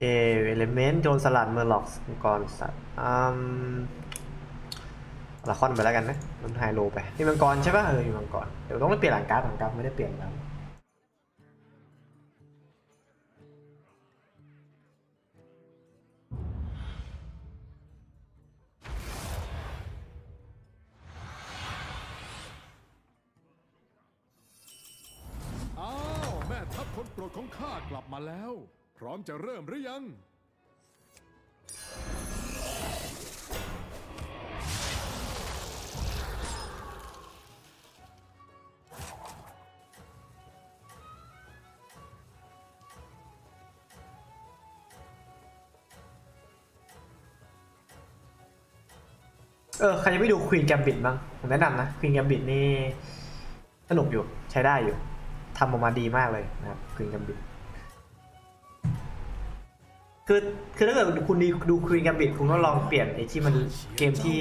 เอเอลเมนต์โจรสลัดเมอร์ล็อกมังกรสัตว์อืมละครไปแล้วกันนะ มันไฮโลไปนี่มังกรใช่ป่ะเอออยู่มังกร เดี๋ยวต้องไปเปลี่ยนหลังการ์ดหลังการ์ดไม่ได้เปลี่ยนแล้วอ้าว แม่ทัพคนโปรดของข้ากลับมาแล้ว พร้อมจะเริ่มหรือยัง เออ ใครยังไม่ดูควีนแกมบิ t บ้างผมแนะนำนะควีนแกมบิ t นี่สนุกอยู่ใช้ได้อยู่ทำออกมาดีมากเลยนะครับควีนแกมบิ t คือคือถ้าเกิดคุณดีดูควีนแกมบิ t คุณก็ลองเปลี่ยนไอ้ที่มันเกมที่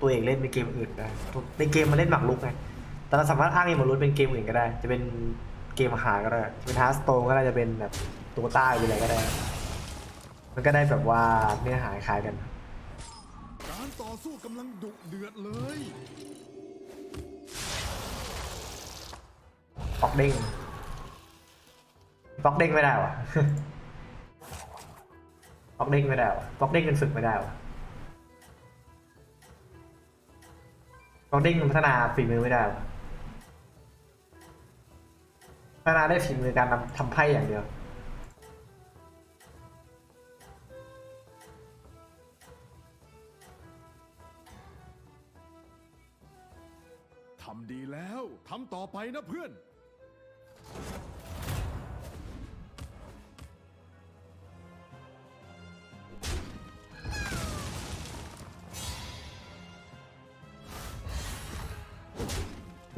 ตัวเองเล่นเป็นเกมอื่นได้ในเกมมันเล่นหมากรุกไงแต่เราสามารถอ้างเองหมากรุกเป็นเกมอื่นก็ได้ จะเป็นเกมอาหารก็ได้จะเป็นฮาร์สโตนก็ได้จะเป็นแบบตัวใต้ไปเลยก็ได้ มันก็ได้แบบว่าเนื้อหาคล้ายกัน การต่อสู้กำลังดุเดือดเลยบล็อกเด้งบล็อกเด้งไม่ได้วะ บล็อกเด้งไม่ได้วะบล็อกเด้งมันฝึกไม่ได้วะบล็อกเด้งมันพัฒนาฝีมือไม่ได้วะพัฒนาได้ฝีมือการทำทำไพ่อย่างเดียวทำดีแล้วทำต่อไปนะเพื่อน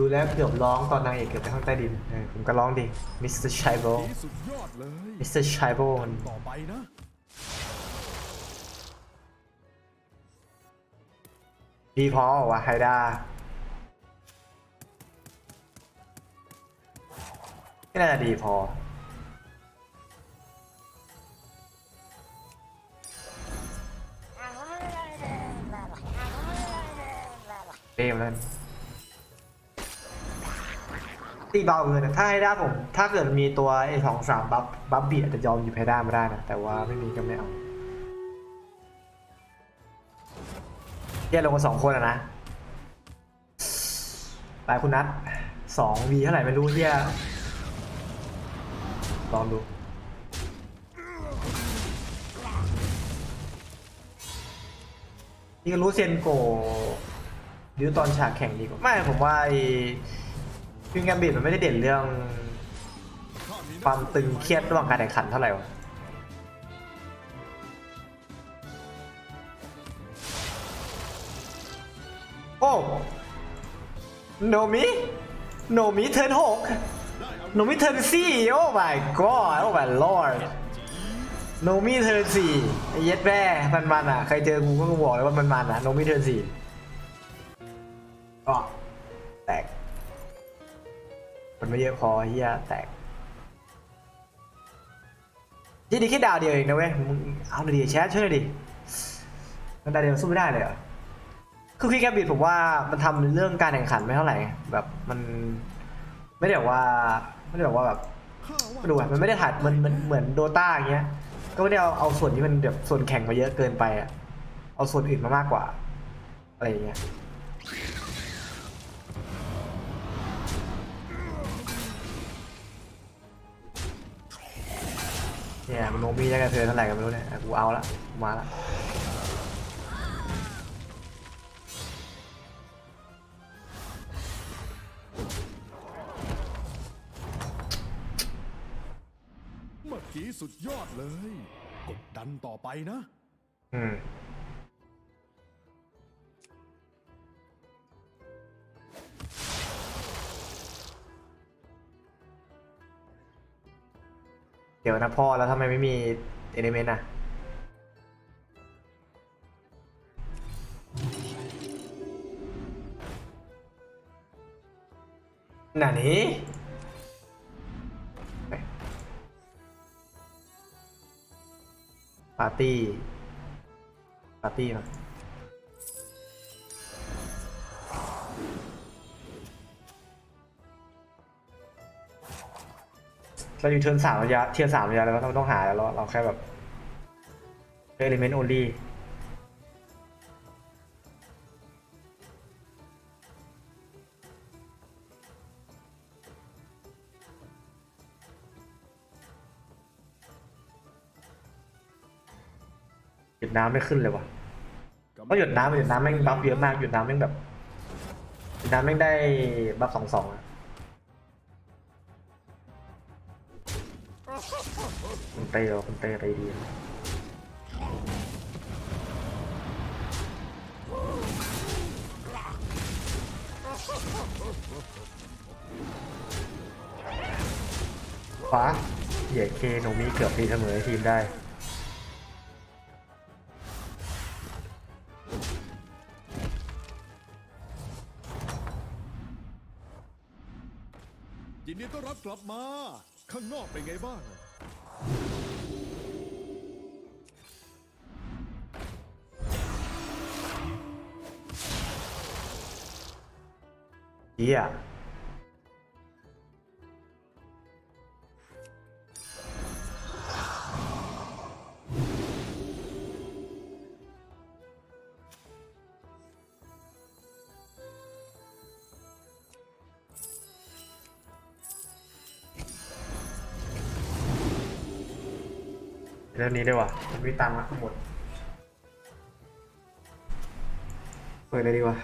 ดูแล้วเกือบร้องตอนนางเอกเกือบไปข้างใต้ดินเออผมก็ร้องดิ มิสเตอร์ชัยโบสุดยอดเลยมิสเตอร์ชัยโบมันต่อไปนะดีพอวะไฮด้าไม่น่าจะดีพอ เต็มแล้ว ตีเบาเลยนะถ้าให้ได้ผม ถ้าเกิดมีตัวไอ้สองสามบัฟบัฟบีอาจะยอมหยิบให้ได้มาได้นะ แต่ว่าไม่มีก็ไม่เอาแยกลงมาสองคนอะนะไปคุณนัทสองวีเท่าไหร่ไม่รู้เฮียลองดูนี่ก็รู้เซนโกดิวตอนฉากแข่งดีกว่า ไม่ผมว่าไอ้พิงแกมบิดมันไม่ได้เด่นเรื่อง ความตึงเครียดระหว่างการแข่งขันเท่าไหร่วะโอ้โนมิโนมิเทิร์นหกโนมิเทิร์นสี่โอ้ my god โอ้ my lord โนมิเทิร์นสี่ไอ้เย็ดแม่มันมันๆอะ ใครเจอกูก็บอกเลยว่ามันมันอะโนมิเทิร์นสี่ก็แตก มันไม่เยอะพอเฮียแตกยี่ดีแค่ดาวเดียวเองนะเว้ยมึงเอาหน่อยดิแชทช่วยหน่อยดิมันดาวเดียวสู้ไม่ได้เลยเหรอคือคีแกบิดผมว่ามันทำเรื่องการแข่งขันไม่เท่าไหร่แบบมันไม่ได้แบบว่าไม่ได้แบบว่าแบบดูอะมันไม่ได้ถ่ายมันมันเหมือนโดตาอย่างเงี้ย ก็ไม่ได้เอาเอาส่วนที่มันแบบส่วนแข่งมาเยอะเกินไปอะเอาส่วนอื่นมามากกว่าอะไรอย่างเงี้ย เนี่ยมันโนมีได้กับเธอเท่าไหร่กันไม่รู้เนี่ยอะกูเอาละกูมาละเมื่อกี้สุดยอดเลย กดดันต่อไปนะ อืม เดี๋ยวนะพ่อแล้วทำไมไม่มีเอลิเมนต์อะหนานี้ปาร์ตี้ ปาร์ตี้มา เราอยู่เทิร์นสามระยะเทียร์สามระยะแล้วเราต้องหาแล้วเราเราแค่แบบเอลิเมนต์โอลี่หยุดน้ำไม่ขึ้นเลยวะเพราะหยุดน้ำหยุดน้ำแม่งบัฟเยอะมากหยุดน้ำแม่งแบบหยุดน้ำแม่งได้บัฟสองสองอะ ตะเหรอคุณเตะไปดีขวาเหยียดเคโนมิเกือบตีเสมอทีมได้ยินดีต้อนรับกลับมา ข้างนอกเป็นไงบ้าง เฮียเรื่องนี้ด้วยวะมันมีตังค์ละทั้งหมดเปิดเลยดีกว่า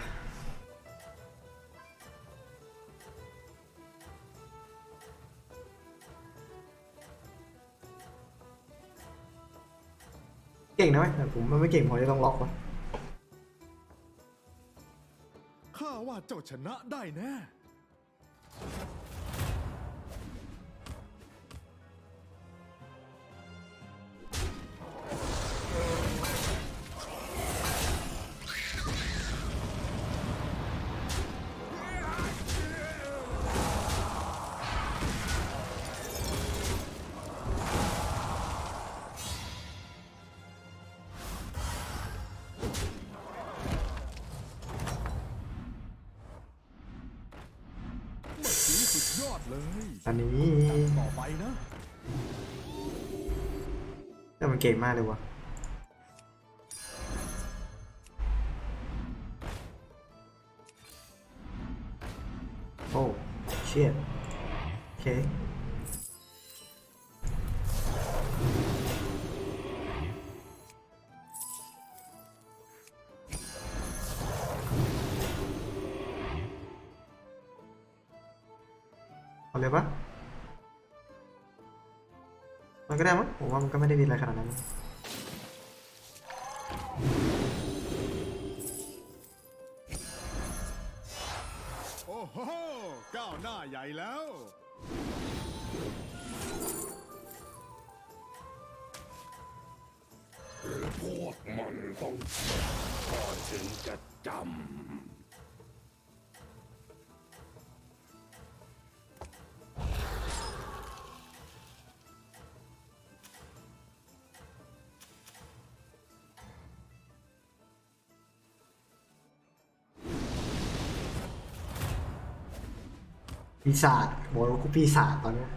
ก่งนะไหมแต่ผมมันไม่เก่งพอจะต้องล็อกวะข้าว่าเจ้าชนะได้แน่ เลยอันนี้ ต่อไปนะแต่มันเก่งมากเลยวะ เอาเลยปะมันก็ได้มั้งผมว่ามันก็ไม่ได้ดีอะไรขนาดนั้นโอ้โหก้าวหน้าใหญ่แล้วพวกมันต้องก่อนถึงจะจำ ปีศาจบอกว่ากูปีศาจตอนเนี้ย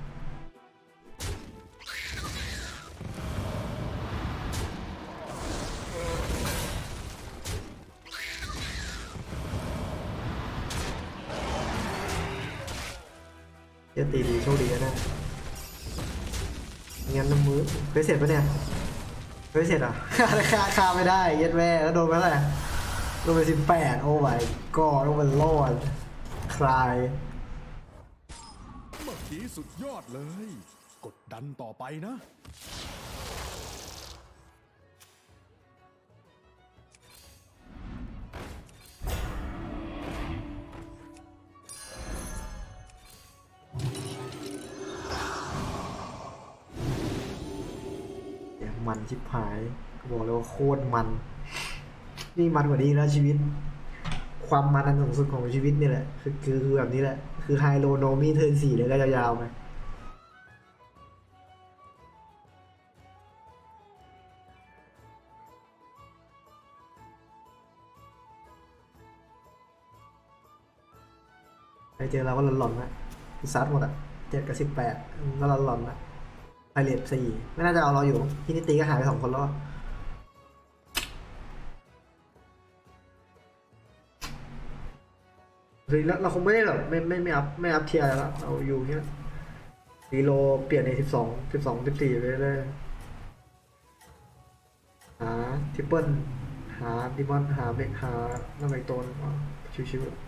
เจะตีดีโชคดีนะเนี่ยงั้นน้ำมือเคยเสร็จปะเนี่ยเคยเสร็จอะฆ่าฆ่าไม่ได้ เย็ดแม่แล้วโดนไปเท่าไหร่โดนไปสิบแปดโอ้ my god โดนมันรอดคลาย กี้สุดยอดเลย กดดันต่อไปนะ มันชิบหายบอกเลยว่าโคตรมัน นี่มันกว่านี้แล้วชีวิต ความมันอันสูงสุดของชีวิตนี่แหละ คือคือคือแบบนี้แหละ คือไฮโลโนมีเทิร์นสี่เลยก็ยาวๆไปไปเจอเราก็หลอนๆนะซัดหมดอะเจ็ดกับสิบแปดก็หลอนๆนะไพเรตสี่ไม่น่าจะเอาเราอยู่ที่นิตีก็หายไปสองคนแล้ว เฮ้ยแล้วเราคงไม่ได้แบบไม่ไม่ไม่อัพไม่อัพเทียร์แล้วเราอยู่เนี้ยรีโลเปลี่ยนในสิบสองสิบสองสิบสี่ไปเรื่อยหาทิปเปิลหาดิมอนหาเบกหาน้ำใบโตนชิวๆ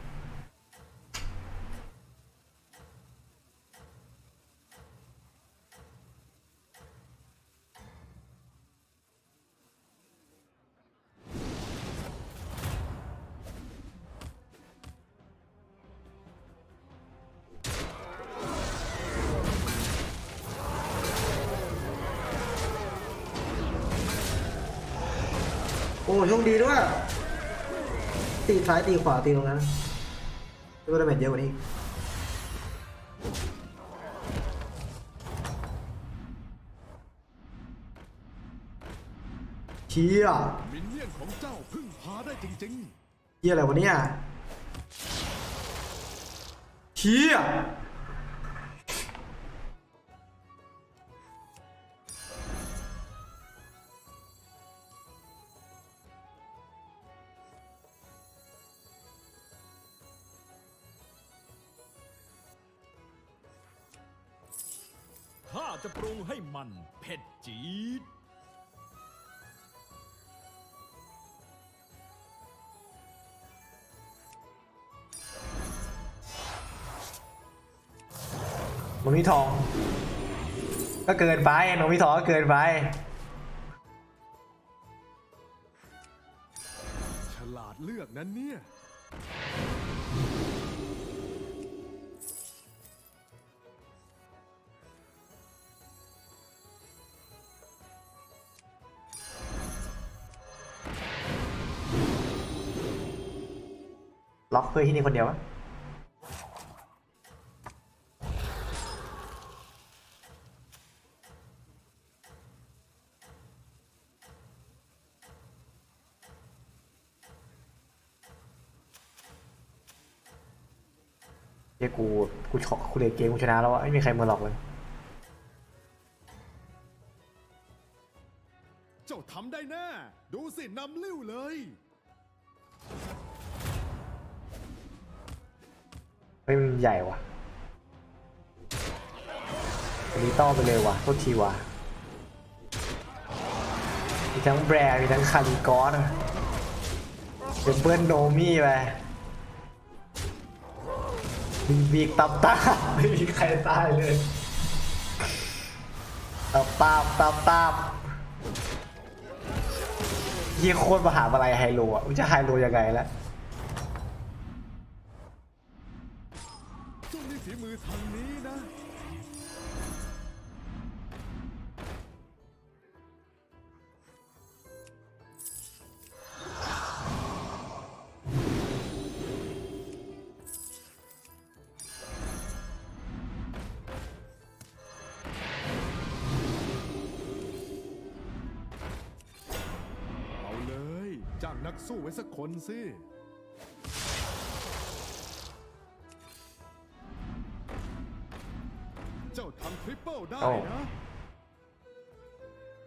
โอ้โชคดีด้วยตีซ้ายตีขวาตีตรงนั้นก็ได้เม็ดเยอะกว่านี้เชี่ยมินเนี่ยนของเจ้าพึ่งพาได้จริงๆเชี่ยอะไรวะเนี่ยเชี่ย โนมิทอง ก็เกินไปโนมิทองก็เกินไปๆฉลาดเลือกนั้นเนี่ย ล็อกเพื่อที่นี่คนเดียววะเฮ้ยกู กูช็อกกู เลยเกมกูชนะแล้ววะไม่มีใครมาหลอกเลย เจ้าทำได้แน่ดูสินำลิ้วเลย เฮ้ยมันใหญ่ว่ะอันนี้ต้อไปเลยว่ะโทษทีว่ะมีทั้งแบรนด์มีทั้งคาริกอสอะเดบเบิลโนมี่ไปมี บีกตับตาไม่มีใครตายเลย ตับตาบตับตาบยี่โคตรมหาอะไรไฮโลอะมันจะไฮโลยังไงละเจ้านี่ฝีมือทางนี้นะ สู้ไว้สักคนสิ เจ้าทำทริปเปิลได้โอ้นะ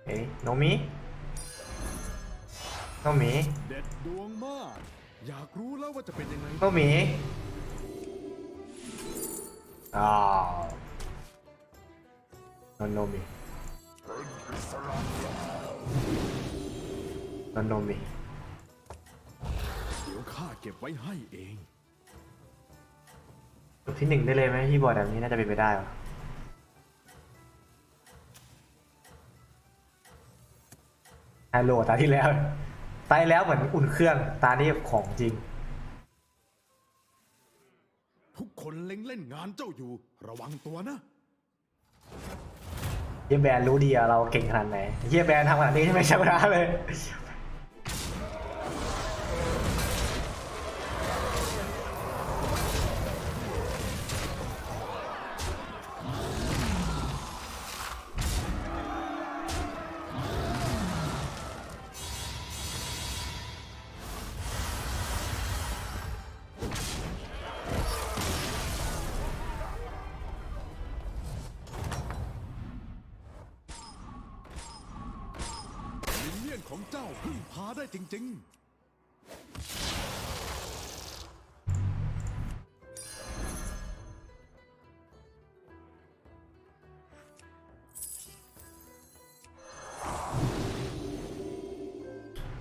เอ้ยโนมิโนมิเด็ดดวงมาก อยากรู้แล้วว่าจะเป็นยังไง โนมิอ้าวโนโนมิโนโนมิเดี๋ยว ข้าเก็บไว้ให้เองจบที่หนึ่งได้เลยไหมพี่บอยแบบนี้น่าจะเป็นไปได้วะไฮโลตาที่แล้ว ตาที่แล้วเหมือนอุ่นเครื่อง ตานี้ของจริง ทุกคนเล็งเล่นงานเจ้าอยู่ ระวังตัวนะ เฮียแบรนด์รู้ดีอะเราเก่งขนาดไหนเฮียแบรนด์ทำขนาดนี้ไม่ชนะเลย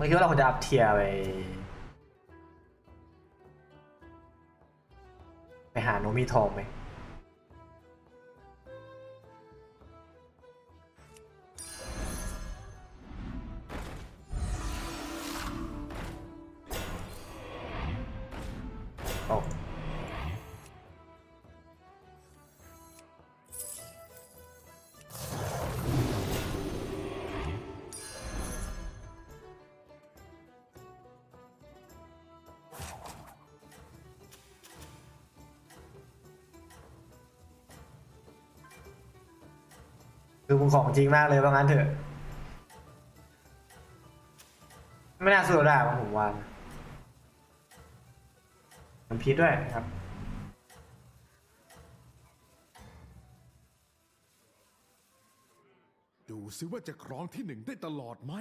ไม่คิดว่าเราควรจะอัพเทียร์ไป ไปหาโนมีทองไหม คือมึงของจริงมากเลยว่างั้นเถอะ ไม่น่าสู้ได้ของผมวานมันพีด้วยครับดูสิว่าจะครองที่หนึ่งได้ตลอดไหม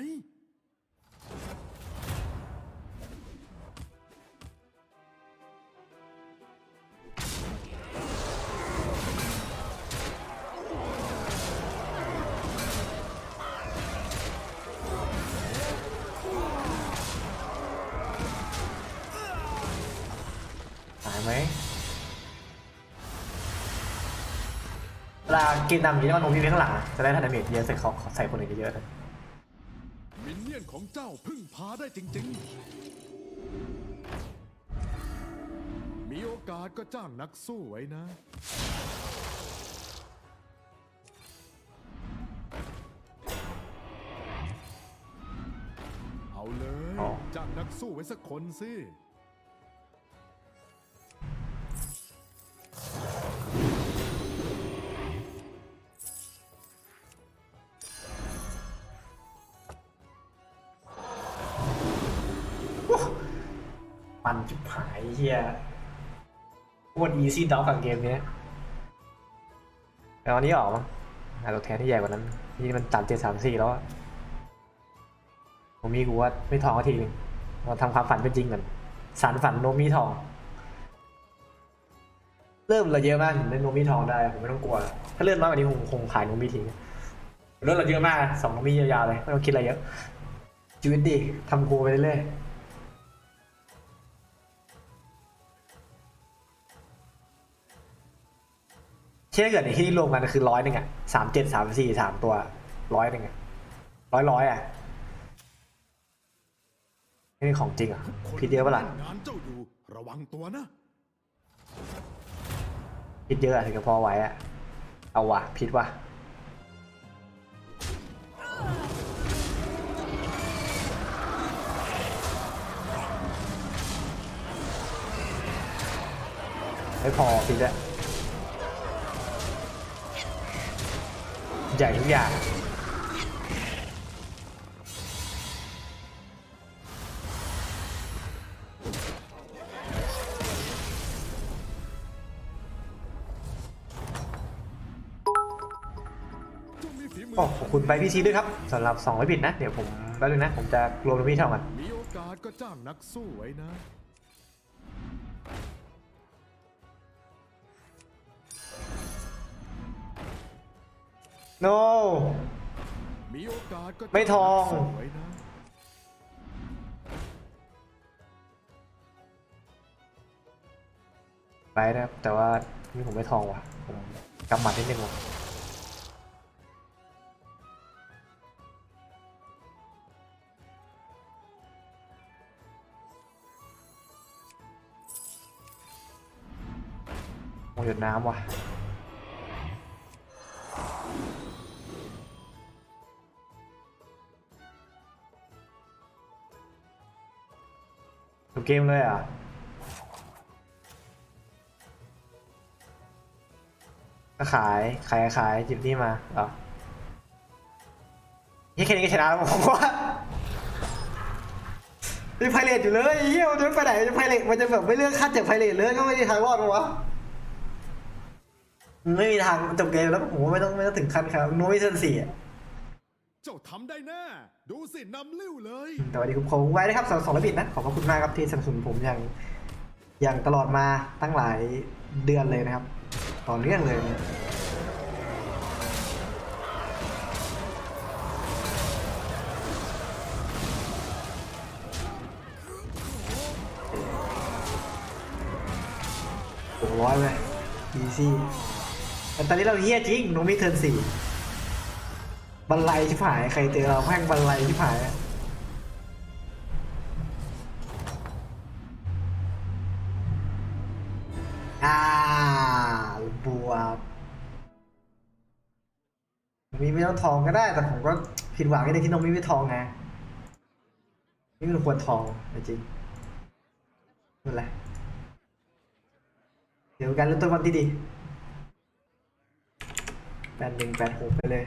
กินดำอย่างนี้ต้องลงพี่ไว้ข้างหลังอะจะได้ทันดาเมจเยอะใส่ของใส่คนอื่นเยอะๆเลยมินเนี่ยนของเจ้าพึ่งพาได้จริงมีโอกาสก็จ้างนักสู้ไว้นะ เอาเลยอ๋อจ้างนักสู้ไว้สักคนสิ มันจิบหายเฮียโคตรอีซี่ด็อกกับเกมเนี้ยแต่วันนี้ออกมั้งหาตัวแทนที่ใหญ่กว่านั้นนี่มันสามเจ็ดสามสี่แล้วอะผมมีกูว่าไม่ทองก็ทีนึงเราทำความฝันเป็นจริงก่อนสารฝันโนมีทอง เริ่มเราเยอะมากถึงได้โนมีทองได้ผมไม่ต้องกลัว ถ้าเลื่อนน้อยกว่านี้คงคงขายโนมีทิ้งเริ่มเราเยอะมากสองโนมียาวๆเลยไม่ต้องคิดอะไรเยอะชีวิตดีทำกูไปเรื่อย ๆเช่นถ้าเกิดในที่รวมกันคือร้อยหนึ่งอะสามเจ็ดสามสี่สามตัวร้อยหนึ่งอะร้อยร้อยอะนี่ของจริงอะๆผิดเยอะปะล่ะงานเจ้าอยู่ระวังตัวนะผิดเยอะอะถึงจะพอไหวอะเอาว่ะผิดว่ะไม่พอผิดด้ว ใหญ่ทุกอย่างเจ้ามีฝีมือโอ้ขอบคุณไปพี่ชีด้วยครับสำหรับ200บิตนะ เดี๋ยวผมแป๊บนึงนะ ผมจะรวมตรงพี่เท่ากันมีโอกาสก็จ้างนักสู้ไว้นะ no มีโอกาสก็จ้าไม่ทองนักสู้ไว้นะไปนะครับแต่ว่านี่ผมไม่ทองว่ะผมกำหมัดนิดนึงว่ะโอ้หยดน้ำว่ะ ดูเกมเลยอะก็ขายขายขายจิบนี่มาเหรอนี่แค่นี้ก็ชนะแล้วผมว่ายังไพเรตอยู่เลยเฮียมันจะไปไหนมันจะไพเรตมันจะแบบไม่เลือกคัดจากไพเรตเลยก็ไม่มีทางรอดหรอวะไม่มีทางจบเกมแล้วผมว่าไม่ต้องไม่ต้องถึงขั้นครับโน้ไม่เซนสี่เจ้าทำได้แน่ ดูสินำลิ้วเลยแต่วันนี้ผมไว้นะครับสำหรับสองระบิดนะ ขอบพระคุณมากครับที่สนับสนุนผมอย่างอย่างตลอดมาตั้งหลายเดือนเลยนะครับ ต่อเนื่องเลยโอ้ร้อยเลยอีซี่แต่ตอนนี้เราเฮี้ยจริงน้องมิเทิร์นสี่ บันไลชิบหายใครเจอเราแม่งบันไลชิบหายอ่าบวกมีไม่ต้องทองก็ได้ แต่ผมก็ผิดหวังในที่น้องมีไม่ทองไงนี่มันควรทองจริงๆนั่นแหละเดี๋ยวการเริ่มต้นวันที่ดีแปดหนึ่งแปดหกไปเลย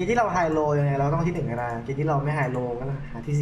กมที่เราไฮโลยังไงเราต้องที่หนึ่งก็ได้ทีที่เราไม่ไฮโลก็หาที่